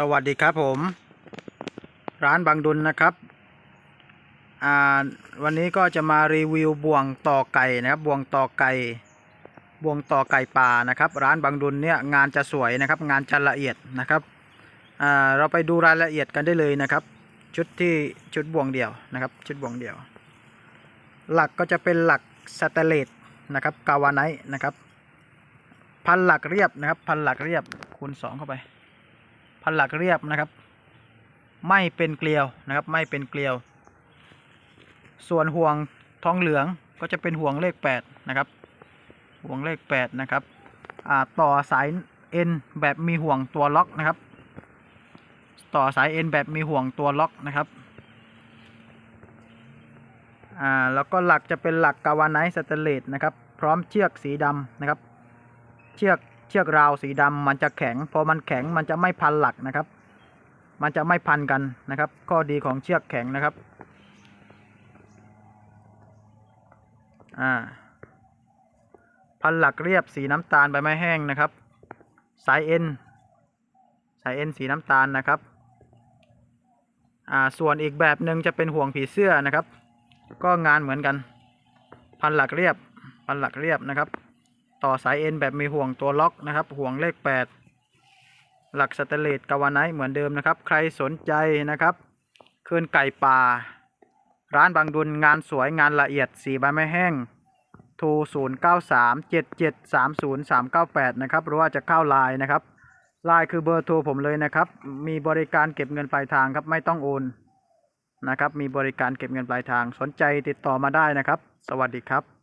สวัสดีครับผม ร้านบางดุลนะครับอ่าวันนี้ก็จะมารีวิวบ่วงต่อไก่นะครับบ่วงต่อไก่บ่วงต่อไก่ป่านะครับ ร้านบางดุลเนี่ยงานจะสวยนะครับ งานจะละเอียดนะครับอ่าเราไปดูรายละเอียดกันได้เลยนะครับ ชุดที่ชุดบ่วงเดี่ยวนะครับ ชุดบ่วงเดี่ยว หลักก็จะเป็นหลักสแตเลสนะครับกาวาไนท์นะครับ พันหลักเรียบนะครับ พันหลักเรียบคูณสองเข้าไป พันหลักเรียบนะครับ ไม่เป็นเกลียวนะครับ ไม่เป็นเกลียว ส่วนห่วงทองเหลืองก็จะเป็นห่วงเลขแปดนะครับ ห่วงเลขแปดนะครับต่อสายเอ็นแบบมีห่วงตัวล็อกนะครับ ต่อสายเอ็นแบบมีห่วงตัวล็อกนะครับอ่าแล้วก็หลักจะเป็นหลักกาวาไนท์สเตเลสนะครับ พร้อมเชือกสีดำนะครับ เชือก เชือกราวสีดำมันจะแข็ง พอมันแข็งมันจะไม่พันหลักนะครับ มันจะไม่พันกันนะครับ ข้อดีของเชือกแข็งนะครับอ่าพันหลักเรียบสีน้ำตาลใบไม้แห้งนะครับ สายเอ็นสายเอ็นสีน้ำตาลนะครับอ่าส่วนอีกแบบหนึ่งจะเป็นห่วงผีเสื้อนะครับ ก็งานเหมือนกัน พันหลักเรียบ พันหลักเรียบนะครับ ต่อสายเอ็นแบบมีห่วงตัวล็อกนะครับห่วงเลข 8 หลักสเตนเลสกาวาไนท์เหมือนเดิมนะครับ ใครสนใจนะครับคืนไก่ป่า ร้านบางดุลงานสวยงานละเอียดสีใบไม้แห้งโทร0 9 3 7 7 3 0 3 9 8 นะครับ หรือว่าจะเข้าไลน์นะครับไลน์คือเบอร์โทรผมเลยนะครับ มีบริการเก็บเงินปลายทางครับ ไม่ต้องโอน นะครับ มีบริการเก็บเงินปลายทาง สนใจติดต่อมาได้นะครับ สวัสดีครับ